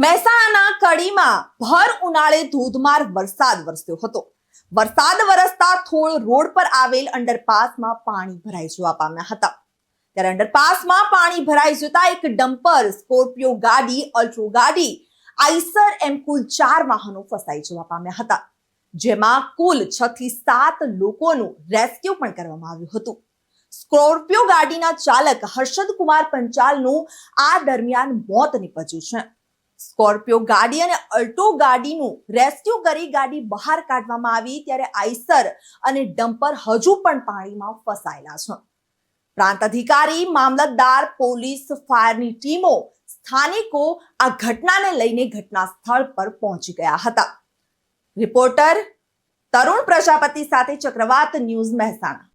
મહેસાણાના કડીમાં ભર ઉનાળે ધોધમાર વરસાદ વરસ્યો હતો. વરસાદ વરસતા થોળ રોડ પર આવેલ અંડરપાસમાં પાણી ભરાઈ જવા પામ્યા હતા. ત્યારે અંડરપાસમાં પાણી ભરાઈ જતા એક ડમ્પર, સ્કોર્પિયો ગાડી, અલ્ટ્રો ગાડી, આઈસર એમ કુલ ચાર વાહનો ફસાઈ જવા પામ્યા હતા. જેમાં કુલ છ થી સાત લોકોનું રેસ્ક્યુ પણ કરવામાં આવ્યું હતું. સ્કોર્પિયો ગાડીના ચાલક હર્ષદ કુમાર પંચાલનું આ દરમિયાન મોત નીપજ્યું છે. સ્કોર્પિયો ગાડી અને અલ્ટો ગાડીનું રેસ્ક્યુ કરી ગાડી બહાર કાઢવામાં આવી ત્યારે આઈસર અને ડમ્પર હજુ પણ પાણીમાં ફસાયેલા છે. પ્રાંત અધિકારી, મામલતદાર, પોલીસ, ફાયરની ટીમો, સ્થાનિકો આ ઘટનાને લઈને ઘટના સ્થળ પર પહોંચી ગયા હતા. રિપોર્ટર તરુણ પ્રજાપતિ સાથે ચક્રવાત ન્યૂઝ મહેસાણા.